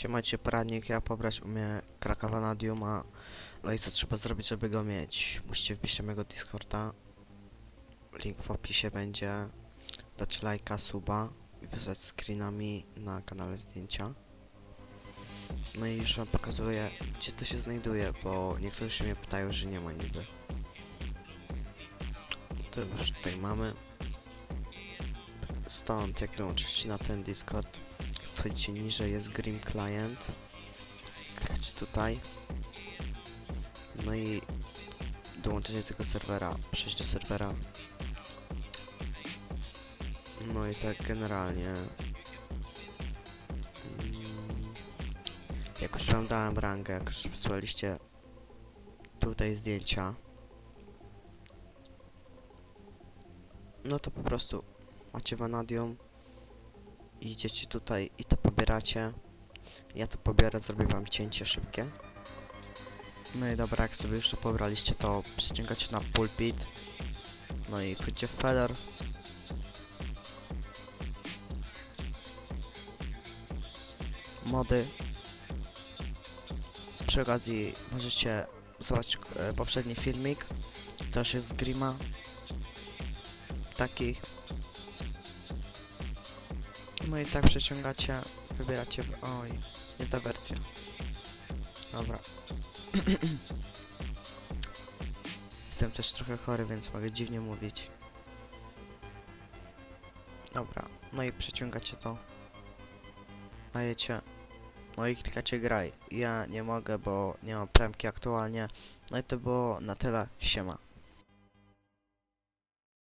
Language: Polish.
Siemacie poradnik, ja pobrać umie Krakowa Nadiuma. No i co trzeba zrobić, żeby go mieć? Musicie wbić na mojego Discorda. Link w opisie będzie. Dać lajka, suba i wysłać screenami na kanale zdjęcia. No i już wam pokazuję, gdzie to się znajduje, bo niektórzy się mnie pytają, że nie ma niby. To już tutaj mamy. Stąd, jak dołączyć na ten Discord, schodzicie niżej, jest Grim Client. Klikacie tutaj. No i dołączenie tego serwera, przejść do serwera. No i tak generalnie. Mm, Jak już wam dałem rangę, jak już wysłaliście tutaj zdjęcia. No to po prostu macie vanadium idziecie tutaj i to pobieracie. Ja to pobiorę, zrobię wam cięcie szybkie. No i dobra, jak sobie już to pobraliście, to przeciągacie na pulpit. No i wchodzicie w. Mody. Przy okazji możecie zobaczyć e, poprzedni filmik. Też jest z Grima. Taki. No i tak przeciągacie, wybieracie, w... oj, nie ta wersja. Dobra. Jestem też trochę chory, więc mogę dziwnie mówić. Dobra, no i przeciągacie to. Dajecie. No i klikacie graj. Ja nie mogę, bo nie mam premki aktualnie. No i to było na tyle. Siema.